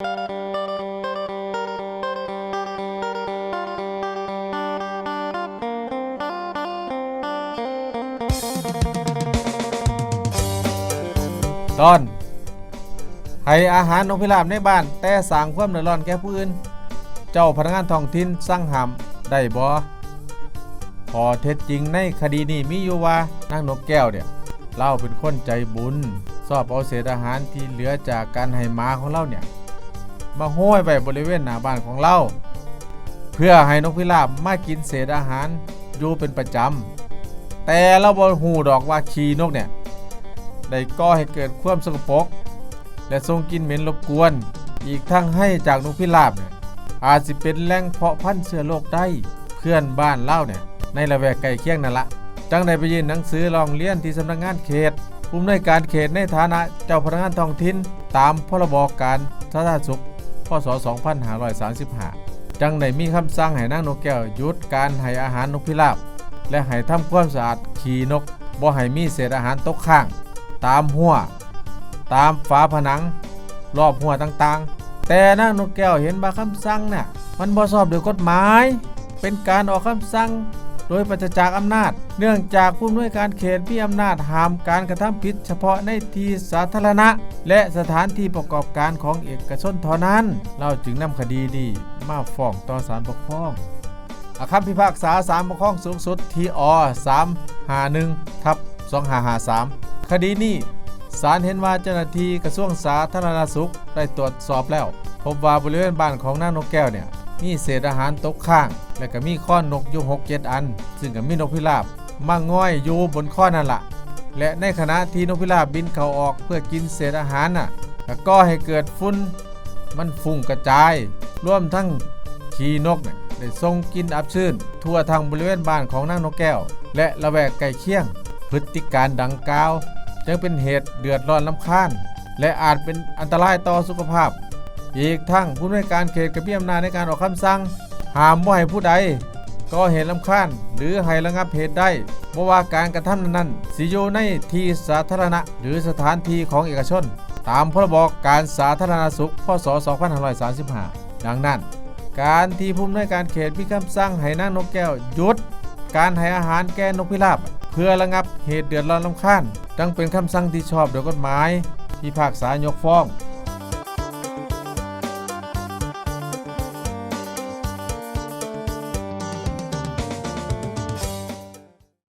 ตอน ให้อาหารนกพิราบในบ้าน แต่สร้างความเดือดร้อนแก่ผู้อื่น เจ้าพนักงานท้องถิ่นสั่งห้ามได้บ่พอเท็จจริงในคดีนี้มีอยู่ว่านางนกแก้วเนี่ยเล่าเป็นคนใจบุญชอบเอาเศษอาหารที่เหลือจากการให้หมาของเราเนี่ย มาห้อยไว้บริเวณหน้าบ้านของเรา เพื่อให้นกพิราบมากินเศษอาหารอยู่เป็นประจำ แต่เราบ่ฮู้ดอกว่าขี้นกเนี่ยได้ก่อให้เกิดความสกปรกและส่งกินเหม็นรบกวน อีกทั้งให้จากนกพิราบเนี่ยอาจสิเป็นแหล่งเพาะพันธุ์เชื้อโรคได้เพื่อนบ้านเล่าเนี่ยในละแวกใกล้เคียงนั่นละจังได้ไปยื่นหนังสือร้องเรียนที่สำนักงานเขตผู้อำนวยการเขตในฐานะเจ้าพนักงานท้องถิ่นตามพรบการสาธารณสุข พศ 2535 จังได้มีคำสั่งให้นางนกแก้วหยุดการให้อาหารนกพิราบ และให้ทำความสะอาดขี้นกบ่ให้มีเศษอาหารตกค้าง ตามหัว ตามฝาผนัง รอบหัวต่างๆ แต่นางนกแก้วเห็นว่าคำสั่งน่ะมันบ่ชอบด้วยกฎหมาย เป็นการออกคำสั่ง โดยปราศจากอำนาจ เนื่องจากผู้อำนวยการเขตมีอำนาจห้ามการกระทำผิดเฉพาะในที่สาธารณะ และสถานที่ประกอบการของเอกชนเท่านั้น เราจึงนำคดีนี้มาฟ้องต่อศาลปกครองอาคำพิพากษาศาลปกครองสูงสุดทีอ351ทับ2553 คดีนี้ศาลเห็นว่าเจ้าหน้าที่กระทรวงสาธารณสุขได้ตรวจสอบแล้ว พบว่าบริเวณบ้านของนางนกแก้วเนี่ย มีเศษอาหารตกค้าง และก็มีข้อนกอยู่6 7อัน ซึ่งก็มีนกพิราบมาง่อยอยู่บนข้อนั่นละและในขณะที่นกพิราบบินเข้าออกเพื่อกินเศษอาหารน่ะก็ก่อให้เกิดฝุ่นมันฟุ้งกระจายรวมทั้งขี้นกเนี่ยได้ส่งกินอับชื้น ทั่วทางบริเวณบ้านของนางนกแก้ว และละแวกใกล้เคียง พฤติการดังกล่าว จึงเป็นเหตุเดือดร้อนลำคาญ และอาจเป็นอันตรายต่อสุขภาพ อีกทั้งผู้ในวยการเขตกับมีอำนาจในการออกคำสั่งห้ามบ่ให้ผู้ใดก็เหตุลำคาญหรือให้ระงับเหตุได้บ่ว่าการกระทำนั้นๆสิอยู่ในที่สาธารณะ หรือสถานที่ของเอกชน ตามพรบการสาธารณสุขพศ 2535 ดังนั้น การที่ผู้อำนการเขตมีคำสั่งให้นางนกแก้วหยุด การให้อาหารแก่นกพิราบ เพื่อระงับเหตุเดือดร้อนลำคาญจังเป็นคำสั่งที่ชอบโดยกฎหมายพิพากษายกฟ้อง